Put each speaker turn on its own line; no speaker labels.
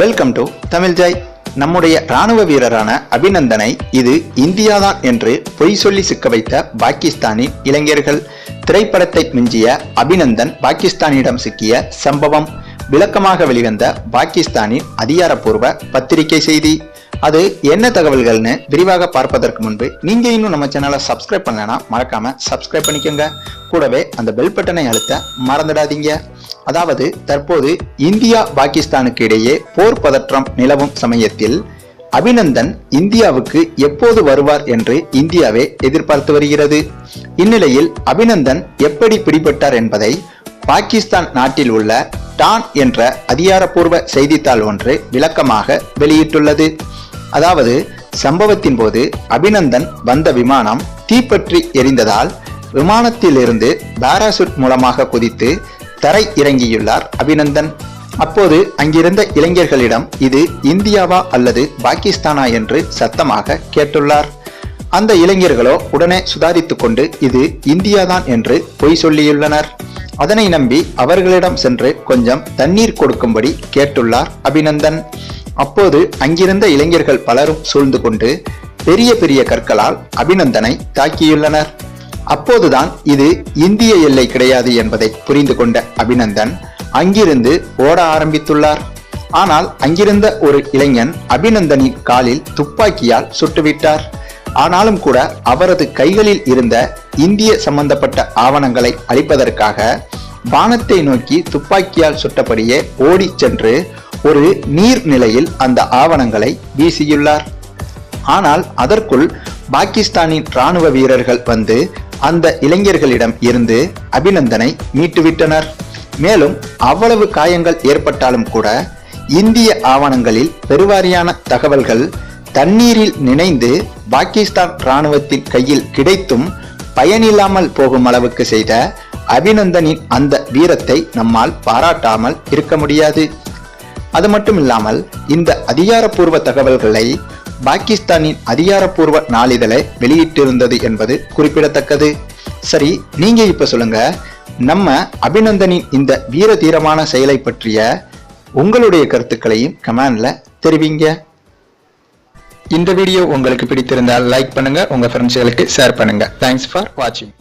Welcome to Tamil Joy நம்முடைய ராணுவ வீரரான அபிநந்தனை இது இந்தியாதான் என்று பொய் சொல்லி சிக்க வைத்த பாகிஸ்தானின் இளைஞர்கள். திரைப்படத்தை மிஞ்சிய அபிநந்தன் பாகிஸ்தானிடம் சிக்கிய சம்பவம். விளக்கமாக வெளிவந்த பாகிஸ்தானின் அதிகாரப்பூர்வ பத்திரிகை செய்தி. அது என்ன தகவல்கள்னு விரிவாக பார்ப்பதற்கு முன்பு நீங்க இன்னும் நம்ம சேனலை சப்ஸ்கிரைப் பண்ணலன்னா மறக்காம சப்ஸ்கிரைப் பண்ணிக்கோங்க. கூடவே அந்த பெல் பட்டனை அழுத்த மறந்துடாதீங்க. அதாவது தற்போது இந்தியா பாகிஸ்தானுக்கு இடையே போர் பதற்றம் நிலவும் சமயத்தில் அபிநந்தன் இந்தியாவுக்கு எப்போது வருவார் என்று இந்தியாவே எதிர்பார்த்து வருகிறது. இந்நிலையில் அபிநந்தன் எப்படி பிடிபட்டார் என்பதை பாகிஸ்தான் நாட்டில் உள்ள டான் என்ற அதிகாரப்பூர்வ செய்தித்தாள் ஒன்று விளக்கமாக வெளியிட்டுள்ளது. அதாவது சம்பவத்தின் போது அபிநந்தன் வந்த விமானம் தீப்பற்றி எரிந்ததால் விமானத்திலிருந்து பாராசூட் மூலமாக குதித்து தரை இறங்கியுள்ளார். அபிநந்தன். அப்போது அங்கிருந்த இளைஞர்களிடம் இது இந்தியாவா அல்லது பாகிஸ்தானா என்று சத்தமாக கேட்டுள்ளார். அந்த இளைஞர்களோ உடனே சுதாரித்து கொண்டு இது இந்தியாதான் என்று பொய் சொல்லியுள்ளனர். அதனை நம்பி அவர்களிடம் சென்று கொஞ்சம் தண்ணீர் கொடுக்கும்படி கேட்டுள்ளார் அபிநந்தன். அப்போது அங்கிருந்த இளைஞர்கள் பலரும் சூழ்ந்து கொண்டு பெரிய பெரிய கற்களால் அபிநந்தனை தாக்கியுள்ளனர். அப்போதுதான் இது இந்திய எல்லை கிடையாது என்பதை புரிந்து கொண்ட அபிநந்தன் அங்கிருந்து ஓட ஆரம்பித்துள்ளார். ஆனால் அங்கிருந்த ஒரு இளைஞன் அபிநந்தனின் காலில் துப்பாக்கியால் சுட்டுவிட்டார். ஆனாலும் கூட அவரது கைகளில் இருந்த இந்திய சம்பந்தப்பட்ட ஆவணங்களை அளிப்பதற்காக வானத்தை நோக்கி துப்பாக்கியால் சுட்டபடியே ஓடி சென்று ஒரு நீர்நிலையில் அந்த ஆவணங்களை வீசியுள்ளார். ஆனால் அதற்குள் பாகிஸ்தானின் ராணுவ வீரர்கள் வந்து அந்த இளைஞர்களிடம் இருந்து அபிநந்தனை மீட்டுவிட்டனர். மேலும் அவ்வளவு காயங்கள் ஏற்பட்டாலும் கூட இந்திய ஆவணங்களில் பெருவாரியான தகவல்கள் தண்ணீரில் நினைந்து பாகிஸ்தான் ராணுவத்தின் கையில் கிடைத்தும் பயனில்லாமல் போகும் அளவுக்கு செய்த அபிநந்தனின் அந்த வீரத்தை நம்மால் பாராட்டாமல் இருக்க முடியாது. அது மட்டும் இல்லாமல் இந்த அதிகாரப்பூர்வ தகவல்களை பாகிஸ்தானின் அதிகாரப்பூர்வ நாளிதழை வெளியிட்டிருந்தது என்பது குறிப்பிடத்தக்கது. சரி நீங்க இப்ப சொல்லுங்க நம்ம அபிநந்தனின் இந்த வீர தீரமான செயலை பற்றிய உங்களுடைய கருத்துக்களையும் கமெண்ட்ல தெரிவிங்க. இந்த வீடியோ உங்களுக்கு பிடித்திருந்தால் லைக் பண்ணுங்க உங்க ஃப்ரெண்ட்ஸ்களுக்கு ஷேர் பண்ணுங்க. தேங்க்ஸ் ஃபார் வாட்சிங்